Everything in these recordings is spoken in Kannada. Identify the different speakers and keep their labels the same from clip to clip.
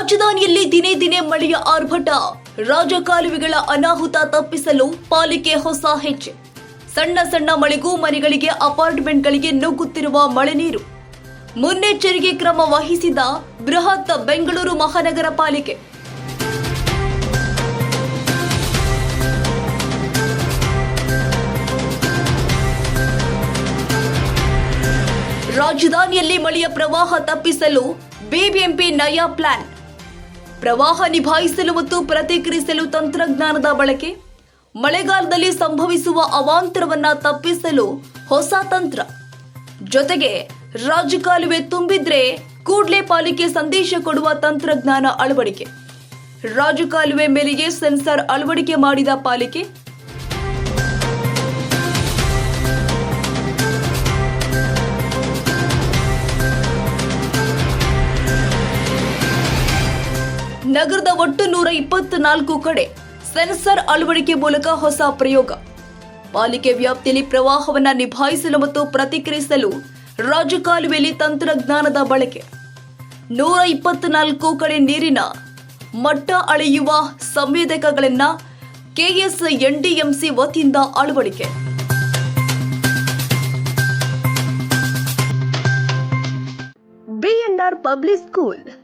Speaker 1: ರಾಜಧಾನಿಯಲ್ಲಿ ದಿನೇ ದಿನೇ ಮಳೆಯ ಆರ್ಭಟ. ರಾಜಕಾಲುವೆಗಳ ಅನಾಹುತ ತಪ್ಪಿಸಲು ಪಾಲಿಕೆ ಹೊಸ ಹೆಜ್ಜೆ. ಸಣ್ಣ ಸಣ್ಣ ಮಳೆಗೂ ಮನೆಗಳಿಗೆ ಅಪಾರ್ಟ್ಮೆಂಟ್ಗಳಿಗೆ ನುಗ್ಗುತ್ತಿರುವ ಮಳೆ ನೀರು. ಮುನ್ನೆಚ್ಚರಿಕೆ ಕ್ರಮ ವಹಿಸಿದ ಬೃಹತ್ ಬೆಂಗಳೂರು ಮಹಾನಗರ ಪಾಲಿಕೆ. ರಾಜಧಾನಿಯಲ್ಲಿ ಮಳೆಯ ಪ್ರವಾಹ ತಪ್ಪಿಸಲು ಬಿಬಿಎಂಪಿ ನಯಾ ಪ್ಲಾನ್. ಪ್ರವಾಹ ನಿಭಾಯಿಸಲು ಮತ್ತು ಪ್ರತಿಕ್ರಿಯಿಸಲು ತಂತ್ರಜ್ಞಾನದ ಬಳಕೆ, ಮಳೆಗಾಲದಲ್ಲಿ ಸಂಭವಿಸುವ ಅವಾಂತರವನ್ನ ತಪ್ಪಿಸಲು ಹೊಸ ತಂತ್ರ. ಜೊತೆಗೆ ರಾಜಕಾಲುವೆ ತುಂಬಿದ್ರೆ ಕೂಡ್ಲೆ ಪಾಲಿಕೆ ಸಂದೇಶ ಕೊಡುವ ತಂತ್ರಜ್ಞಾನ ಅಳವಡಿಕೆ. ರಾಜಕಾಲುವೆ ಮೇಲೆಗೆ ಸೆನ್ಸಾರ್ ಅಳವಡಿಕೆ ಮಾಡಿದ ಪಾಲಿಕೆ ನಗರದ ಒಟ್ಟು ನೂರ ಇಪ್ಪತ್ನಾಲ್ಕು ಕಡೆ ಸೆನ್ಸರ್ ಅಳವಡಿಕೆ ಮೂಲಕ ಹೊಸ ಪ್ರಯೋಗ. ಪಾಲಿಕೆ ವ್ಯಾಪ್ತಿಯಲ್ಲಿ ಪ್ರವಾಹವನ್ನ ನಿಭಾಯಿಸಲು ಮತ್ತು ಪ್ರತಿಕ್ರಿಯಿಸಲು ರಾಜಕಾಲುವೆಯಲ್ಲಿ ತಂತ್ರಜ್ಞಾನದ ಬಳಕೆ. ನೂರ ಇಪ್ಪತ್ನಾಲ್ಕು ಕಡೆ ನೀರಿನ ಮಟ್ಟ ಅಳೆಯುವ ಸಂವೇದಕಗಳನ್ನ ಕೆಎಸ್ ಎನ್ಡಿಎಂಸಿ ವತಿಯಿಂದ ಅಳವಡಿಕೆ. BNR public school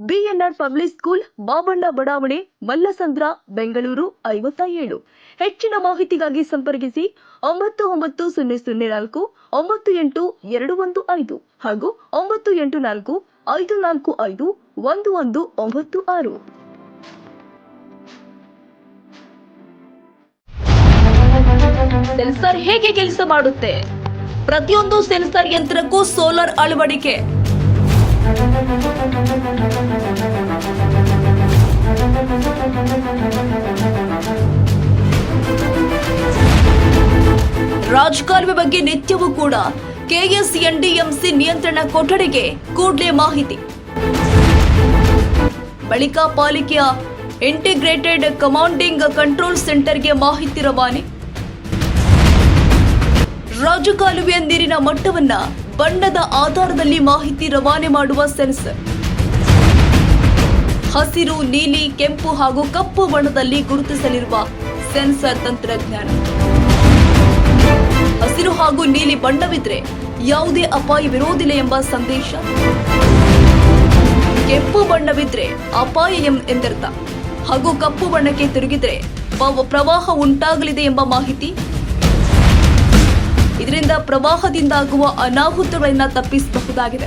Speaker 1: BNR public school Babanna ಬಡಾವಣೆ, ಮಲ್ಲಸಂದ್ರ, ಬೆಂಗಳೂರು ಐವತ್ತ ಏಳು ಹೆಚ್ಚಿನ ಮಾಹಿತಿಗಾಗಿ ಸಂಪರ್ಕಿಸಿ ಒಂಬತ್ತು ಒಂಬತ್ತು ಸೊನ್ನೆ ಸೊನ್ನೆ ನಾಲ್ಕು, ಒಂಬತ್ತು ಎಂಟು ಎರಡು ಒಂದು ಐದು ಹಾಗೂ ಒಂಬತ್ತು ಎಂಟು ನಾಲ್ಕು ಐದು ನಾಲ್ಕು ಐದು ಒಂದು ಒಂದು ಒಂಬತ್ತು ಆರು. ಸೆನ್ಸರ್ ಹೇಗೆ ಕೆಲಸ ಮಾಡುತ್ತೆ? ಪ್ರತಿಯೊಂದು ಸೆನ್ಸರ್ ಯಂತ್ರಕ್ಕೂ ಸೋಲಾರ್ ಅಳವಡಿಕೆ. ರಾಜಕಾಲುವೆ ಬಗ್ಗೆ ನಿತ್ಯವೂ ಕೂಡ ಕೆಎಸ್ಎನ್ಡಿಎಂಸಿ ನಿಯಂತ್ರಣ ಕೊಠಡಿಗೆ ಕೂಡಲೇ ಮಾಹಿತಿ. ಬಳಿಕ ಪಾಲಿಕೆಯ ಇಂಟಿಗ್ರೇಟೆಡ್ ಕಮಾಂಡಿಂಗ್ ಕಂಟ್ರೋಲ್ ಸೆಂಟರ್ಗೆ ಮಾಹಿತಿ ರವಾನೆ. ರಾಜಕಾಲುವೆಯ ನೀರಿನ ಮಟ್ಟವನ್ನ ಬಣ್ಣದ ಆಧಾರದಲ್ಲಿ ಮಾಹಿತಿ ರವಾನೆ ಮಾಡುವ ಸೆನ್ಸರ್. ಹಸಿರು, ನೀಲಿ, ಕೆಂಪು ಹಾಗೂ ಕಪ್ಪು ಬಣ್ಣದಲ್ಲಿ ಗುರುತಿಸಲಿರುವ ಸೆನ್ಸರ್ ತಂತ್ರಜ್ಞಾನ. ಹಸಿರು ಹಾಗೂ ನೀಲಿ ಬಣ್ಣವಿದ್ರೆ ಯಾವುದೇ ಅಪಾಯವಿರೋದಿಲ್ಲ ಎಂಬ ಸಂದೇಶ. ಕೆಂಪು ಬಣ್ಣವಿದ್ರೆ ಅಪಾಯ ಎಂದರ್ಥ. ಹಾಗೂ ಕಪ್ಪು ಬಣ್ಣಕ್ಕೆ ತಿರುಗಿದ್ರೆ ಪ್ರವಾಹ ಉಂಟಾಗಲಿದೆ ಎಂಬ ಮಾಹಿತಿ. ಇದರಿಂದ ಪ್ರವಾಹದಿಂದಾಗುವ ಅನಾಹುತಗಳನ್ನ ತಪ್ಪಿಸಬಹುದಾಗಿದೆ.